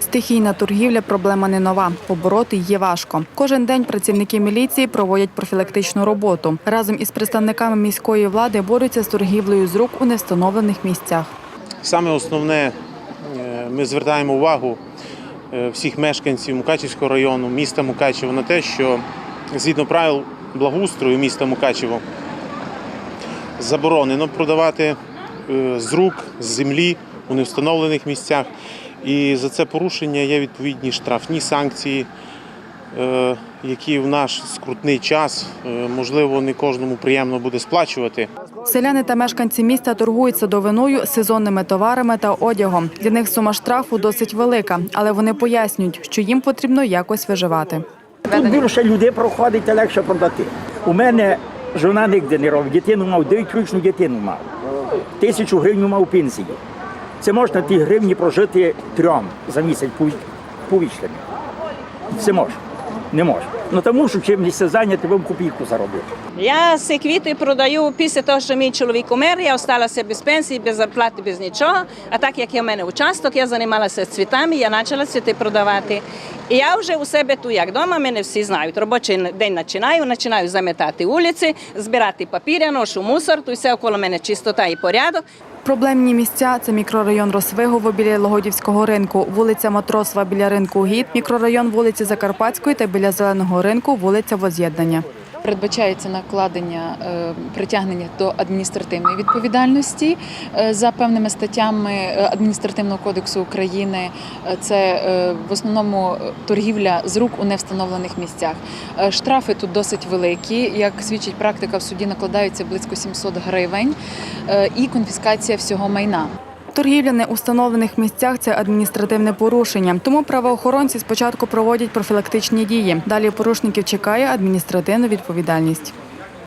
Стихійна торгівля проблема не нова. Побороти її важко. Кожен день працівники міліції проводять профілактичну роботу. Разом із представниками міської влади борються з торгівлею з рук у невстановлених місцях. Саме основне, е, ми звертаємо увагу е, всіх мешканців Мукачівського району, міста Мукачево на те, що згідно правил благоустрою міста Мукачево заборонено продавати е, з рук, з землі у невстановлених місцях. І за це порушення є відповідні штрафні санкції, е, які в наш скрутний час, е, можливо, не кожному приємно буде сплачувати. Селяни та мешканці міста торгують садовиною, сезонними товарами та одягом. Для них сума штрафу досить велика, але вони пояснюють, що їм потрібно якось виживати. Тут більше людей проходить, а легше продати. У мене жона нігде не робить, дитину мав, дев'ятирічну дитину мав. Тисячу гривень мав пенсії. Це можна ті гривні прожити трьом за місяць пові- повічними. Це можна. Не можна. Ну тому що чим місце зайняти, вам копійку заробити. Я ці квіти продаю після того, що мій чоловік умер, я осталася без пенсії, без зарплати, без нічого. А так як є в мене участок, я займалася цвітами, я почала цвіти продавати. І я вже у себе тут, як вдома, мене всі знають. Робочий день починаю, починаю заметати вулиці, збирати папір, я ношу мусор, тут все около мене чистота і порядок. Проблемні місця це мікрорайон Росвигово біля Логодівського ринку, вулиця Матросова біля ринку Гід, мікрорайон вулиці Закарпатської та біля Зеленого ринку вулиця Воз'єднання. Передбачається накладення е, притягнення до адміністративної відповідальності е, за певними статтями е, адміністративного кодексу України. Це в основному торгівля з рук у невстановлених місцях. Штрафи тут досить великі. Як свідчить практика, в суді накладаються близько 700 гривень і конфіскація всього майна. Торгівля не у місцях це адміністративне порушення. Тому правоохоронці спочатку проводять профілактичні дії. Далі порушників чекає адміністративна відповідальність.